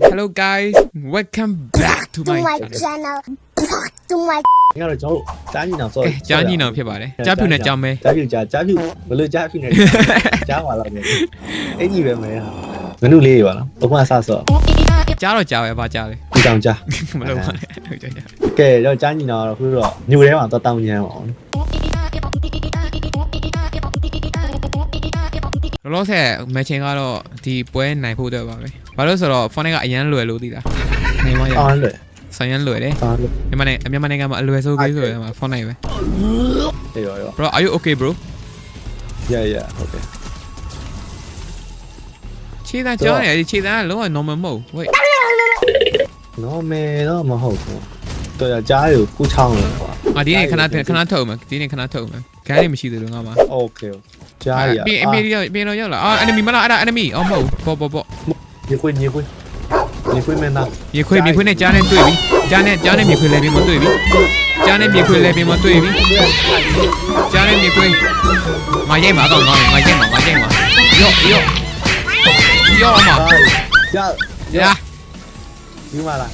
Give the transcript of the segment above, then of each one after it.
Hello guys welcome back to to my my channel channel. to my ငါတို့ကျွန်တော်ကြားညီနောင်ဆိုကဲကြားညီနောင်ဖြစ်ပါတယ်ကြားဖြူနဲ့ကြားမဲကြားဖြူကြားကြားဖြူဘလို့ကြားဖြူနဲ့ကြားပါတော့မယ်အဲ့ကြီးပဲမဲဟာမနုလေးပါနော်ဘုမဆဆော့ကြားတော့ကြားပဲဗာကြားလေဒီတောင်ကြားမလုပ်ပါနဲ့ဟုတ်ကြားကြားကဲတော့ကြားညီနောင်တော့ခုတော့ညိုထဲမှာတော့တောင်းညမ်းပါအောင် လောလောဆယ်မက်ချင်ကတော့ဒီပွဲနိုင်ဖို့အတွက်ပါပဲဘာလို့ဆိုတော့ Fortnite ကအရန်လွယ်လို့သိတာနေမရအားလွယ်ဆိုင်ရန်လွယ်တယ်မြန်မာနိုင်ငံမြန်မာနိုင်ငံမှာအလွယ်ဆုံးကိစ္စဆိုရင်မှာ Fortnite ပဲအေးရောရော Bro are you okay bro Yeah yeah okay ခြေသားကြောင်းရတယ်ခြေသားကလုံးဝ normal မဟုတ် wait normal တော့မဟုတ်ဘူးတော်ရကြားရကိုချောင်းလို့ကွာအဒီနေ့ခဏခဏထုတ်မယ်ဒီနေ့ခဏထုတ်မယ်ခိုင်းနေမရှိသေးလို့ငါမှာ Okay okay ကြားရပြင်ပြင်ရောက်ပြင်တော့ရောက်လာအာ enemy မလားအဲ့ဒါ enemy အော်မဟုတ်ဘောဘောဘောညခွေညခွေညခွေမင်းသားမြေခွေမြေခွေနဲ့ကြားနဲ့တွေ့ပြီကြားနဲ့ကြားနဲ့မြေခွေလည်းပြင်မတွေ့ပြီကြားနဲ့မြေခွေလည်းပြင်မတွေ့ပြီကြားနဲ့မြေခွေငါရိုက်မှာတော့ငါငါရိုက်မှာငါရိုက်မှာယော့ယော့ယော့အမကြားရာဒီမှာလား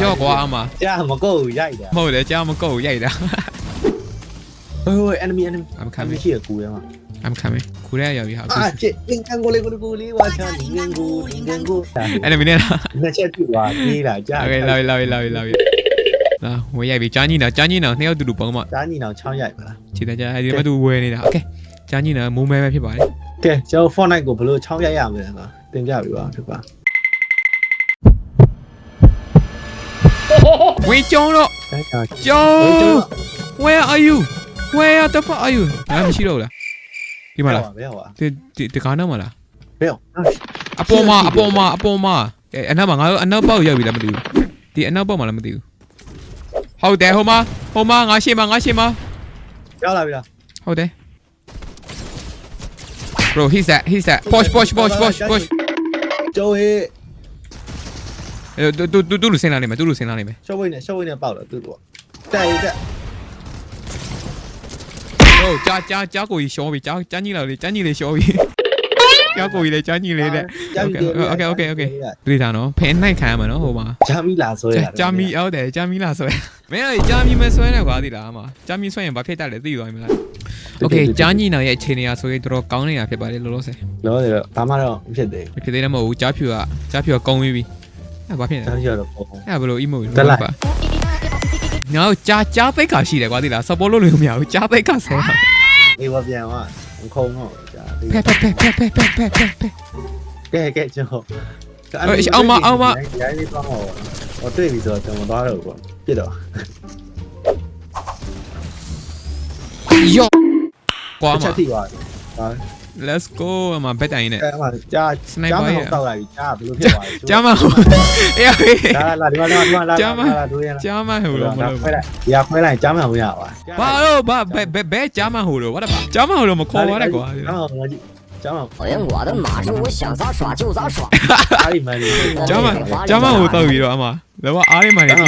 ယော့ကွာအမကြားမကုတ်ရိုက်တာမဟုတ်လေကြားမကုတ်ရိုက်တာဟိုဟို enemy enemy I'm ခံ coming ရှိရကူရဲမှာ I'm coming ခုရဲရောက်ပြီဟာအခုอ่ะเจ๊ลิงกังโกเลโกเลโกเลว่าชาลิงกังโกลิงกังโกအဲ့ဒါမင်းနဲ့လားน่าจะผิดว่ะนี่ล่ะจ้ะโอเคလာပြီလာပြီလာပြီလာပြီလာဝေးရိုက်ပြီကြားညင်းတော့ကြားညင်းတော့နှစ်ယောက်တူတူပေါင်းမจ้าญีนองช่องใหญ่ป่ะล่ะခြေတကြအဲဒီမှာသူဝဲနေတာโอเคကြားညင်းတော့မိုးမဲပဲဖြစ်ပါတယ်แกเจ้า Fortnite ကိုဘယ်လိုช่องใหญ่ရမလဲဆိုတာသင်ပြပေးပါဖြစ်ပါဝင်းကျုံတော့ဒါကြောင့်ကျုံ Where are you Where the fuck are you ဘာမှမရှိတော့ဘူးလား ဒီမှာလားဘယ်ဟောဒီဒီဒီကားနောက်မှာလားဘယ်ဟောအပေါ်မှာအပေါ်မှာအပေါ်မှာအဲအနောက်မှာငါတို့အနောက်ပေါက်ရောက်ပြီလားမသိဘူးဒီအနောက်ပေါက်မှာလည်းမသိဘူးဟုတ်တယ်ဟိုမှာဟိုမှာငါရှေ့မှာငါရှေ့မှာရောက်လာပြီလားဟုတ်တယ် Bro he's that he's that push push push push push ကျိုးဟေးအဲတူတူတူတူလူစင်လာနေမယ်တူလူစင်လာနေမယ်ရှုပ်ဝိနေရှုပ်ဝိနေပေါက်တော့သူ့တော့တက်ရတက် ဟုတ်ကြားကြားကြားကိုကြီးရှောပြီကြားကြားကြီးလာလေကြားကြီးလေရှောပြီကြားကိုကြီးလေကြားကြီးလေတဲ့ Okay okay okay okay တွေ့တာနော်ဖင်နိုင်ခံရမှာနော်ဟိုမှာ ဂျာမီလာဆိုရ ဂျာမီဟုတ်တယ်ဂျာမီလာဆွဲမင်းကဂျာမီမဆွဲနဲ့ကွာသိလားအမဂျာမီဆွဲရင်ဘာဖြစ်တတ်လဲသိသွားပြီမလားโอเคဂျာညီနောင်ရဲ့အခြေအနေအရဆိုရင်တော်တော်ကောင်းနေတာဖြစ်ပါတယ်လောလောဆယ် လောတယ်ဘာမှတော့မဖြစ်သေး မဖြစ်သေးတယ်မဟုတ်ဘူးဂျာဖြူကဂျာဖြူကကောင်းပြီအဲ့ဘာဖြစ် ဘူး လဲ ဂျာမီတော့ပုံ အဲ့ဘယ်လို emo တက်လိုက် ငါတို့ဂျာဂျာသိက္ခာရှိတယ်ကွာသိလား support လုပ်လို့မရဘူးဂျာသိက္ခာဆဲတာအေးဝပြန်သွားခုံတော့ဂျာဖက်ဖက်ဖက်ဖက်ဖက်ဖက်ဖက်ဖက်ဖက်ကဲကဲကျွန်တော်ရိုင်းလေးပေါင်းတော့ဟောတွေ့ပြီဆိုတော့ကျွန်တော်သွားတော့ပေါ့ပြစ်တော့ယောကွာအမချက်ထိသွားဟာ let's go အမဘက်တိုင်နဲ့အဲ့မှာကြာစနိုက်ပါရဲ့တောက်လာပြီကြာဘယ်လိုဖြစ်သွားလဲကြာမဟုတ်အေးဟေးလာလာဒီမှာလာဒီမှာလာကြာမလာတို့ရလာကြာမဟိုလိုမလို့ဒီကခွဲလိုက်ကြာမဝင်ရပါဘာလို့ဘာဘဲဘဲကြာမဟိုလိုဘာလဲကြာမဟိုလိုမခေါ်ရတဲ့ကွာ江满，哎呀，我的妈！是我想咋耍就咋耍。阿里曼，江满，江满，我到底了嘛？来吧，阿里曼，江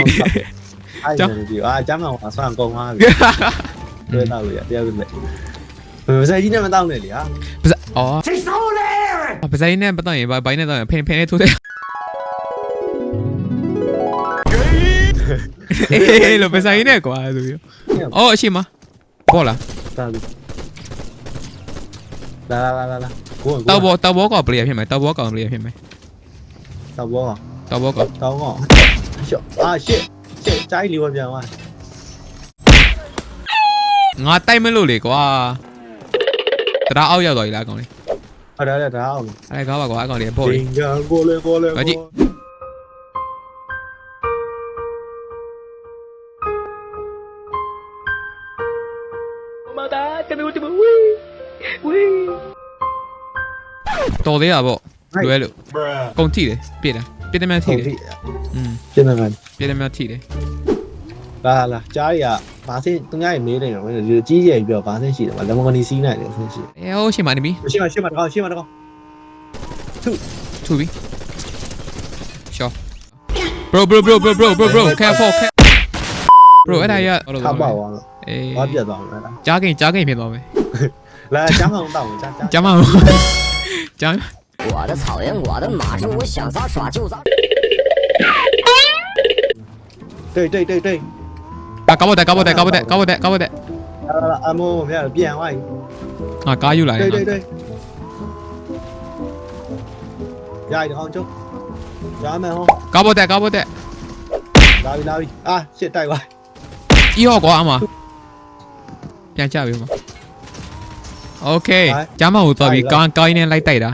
满，江满，我算公安了。对，到底了，第二个没。 ပြီတွေ့တော့ရတရားဝင်ဘယ်ဆိုင်ကြီးနဲ့မတောင်းနဲ့လေဟာပါစအော်ပါစင်းနဲ့ပတ်တော့ရင်ဘာဘိုင်းနဲ့တော့ဖင်ဖင်နဲ့ထိုးတယ်အေးလို့ပါစင်းနဲ့ကွာဆိုပြီးအော်အရှိမဘောလားတာလာလာလာလာကိုတောက်ဘောတောက်ဘောကောင်ပလေးဖြစ်မယ်တောက်ဘောကောင်ပလေးဖြစ်မယ်တော့ဘောတောက်ဘောကောင်တောင်းကောရှော့အာရှစ်ရှစ်ကြိုက်လီဝပြန်သွားငါတိုက်မလို့လေကွာ တရားအောက်ရောက်သွားပြီလားအကောင်လေးဟုတ်တယ်ဒါအောင်အဲ့ကားပါကွာအကောင်လေးဘောလေးင်ကကိုလေကိုလေအကြည့် တော်သေးတာပေါ့လွဲလို့ကုန်ထိတယ်ပြစ်တယ်ပြစ်တယ်များထိဟုတ်တယ်ပြီอืมပြင်နေမှန်ပြစ်တယ်များထိတယ် လာလာကြားရဘာစင်းသူများရေးမေးနေတော့ဒီကြီးကြီးပြောဘာစင်းရှိတယ်မလမကန်ဒီစီးနိုင်တယ်ဆင်းရှိ အဲဟိုရှင်မနေပြီ ရှင်းမရှင်းမတကောရှင်းမတကော ထူပြီရှော bro bro bro bro bro bro bro careful careful bro အဲ့ဒါရ ခါပေါ့သွား အေး ဘာပြတ်သွားမလဲ ကြားကိန်ကြားကိန်ဖြစ်သွားမယ် လာကျမ်းအောင်တောင်းကြားကြား ကြားမကြား 我的草原，我的马是我想咋耍就咋。 对对对对， อ่ะกาบอดแต่กาบอดแต่กาบอดแต่กาบอดแต่กาบอดแต่လာလာအမိုးမရပြန်သွားပြီอ่ะก้าอยู่ไหลတွေ့တွေ့တွေ့ရိုက်တအောင်ကျုပ်ဂျာမန်ဟောกาบอดแต่กาบอดแต่လာပြီလာပြီအာရှစ်တိုက်သွားอีหอกว่ามาเปลี่ยนจ่ะไปมาโอเคจ้ามาหูตั้วพี่ก้าก้าเนี่ยไล่ไต่ดา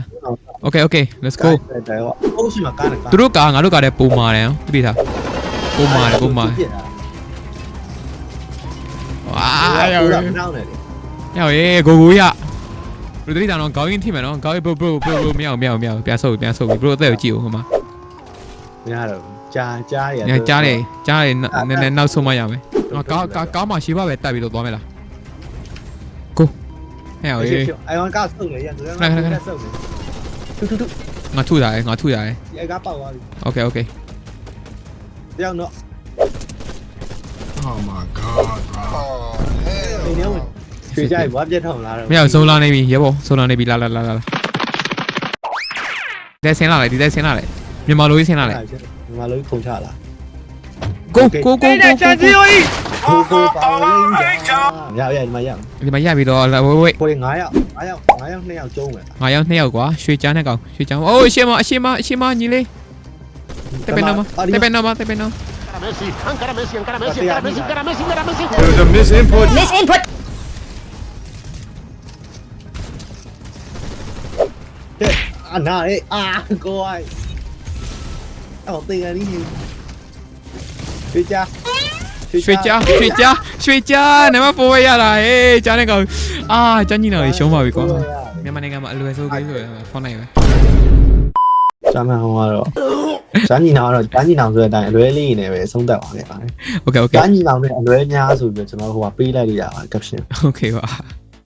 โอเคโอเค let's go တိုက်ဟောအုပ်စုမှာကားနဲ့ကားသူတို့ကားငါတို့ကားလည်းပုံမာတယ်ဟုတ်ပြီသားပုံမာတယ်ပုံမာတယ် ဝါရောက်ရောက်နောက်နေတယ်ရောက်ရေကိုကိုရလူတတိတောင်တော့ခေါင်းရင်းထိမယ်နော်ခေါင်းရင်းဘရိုဘရိုဘရိုမရအောင်မရအောင်မရအောင်ပြန်ဆုပ်ပြန်ဆုပ်ဘရိုအသက်ကိုကြည့်ဦးဟိုမှာမရတော့ကြားကြားရညာကြားတယ်ကြားတယ်နည်းနည်းနောက်ဆုံးမရမယ်နော်ကားကားကားမှာရှိပါပဲတက်ပြီးတော့သွားမယ်လားကိုဟဲ့ရေအိုင်ဝမ်ကဆုပ်နေရငါငါဆုပ်နေတူတူတူငါထူတာလေငါထူတာလေအဲကပေါက်သွားပြီโอเคโอเคတယောက်တော့ Oh my god bro. ဒီနေ့ဝင်ရွှေကြိုက်ဘွားပြတ်ထောင်လာတော့မရဘူးဆုံးလာနေပြီရဲဘော်ဆုံးလာနေပြီလာလာလာလာဒီဆင်းလာလေဒီဆင်းလာလေမြန်မာလိုကြီးဆင်းလာလေငါလို့ခုံချလာကိုကိုကိုကိုချန်စီယိုကြီးကိုကိုပါဝင်ရရရဒီမှာရဒီမှာရပြီးတော့ဝေးဝေးကိုလေး9ယောက်9ယောက်9ယောက်2ယောက်ကျုံးမယ်9ယောက်2ယောက်ကွာရွှေချားနဲ့ကောင်ရွှေချားအိုးအရှင်းမအရှင်းမအရှင်းမညီလေးတက်ပင်နော်မတက်ပင်နော်မတက်ပင်နော် Encara Messi, encara Messi, encara Messi, encara Messi, encara Messi, encara Messi. There's a misinput. Misinput. Anh ơi, à cô ơi. Đầu tiên là đi nhiều. Suy cha. Suy cha, suy cha, suy cha, nếu mà vui à là ê, cho nên còn à, cho như à. này xuống vào bị quá. Nếu mà anh em ạ lười thôi cái rồi phong này vậy. စာမန်ဟောင်းကတော့ဇာညီနောင်ကတော့ဇာညီနောင်ဆိုတဲ့အတိုင်းအလွဲလေးနေပဲအဆုံးသက်ပါခဲ့ပါတယ်။ Okay okay ဇာညီနောင်နဲ့အလွဲများဆိုပြီးတော့ကျွန်တော်ဟိုကပေးလိုက်ရတာပါ caption ။ Okay ပါ။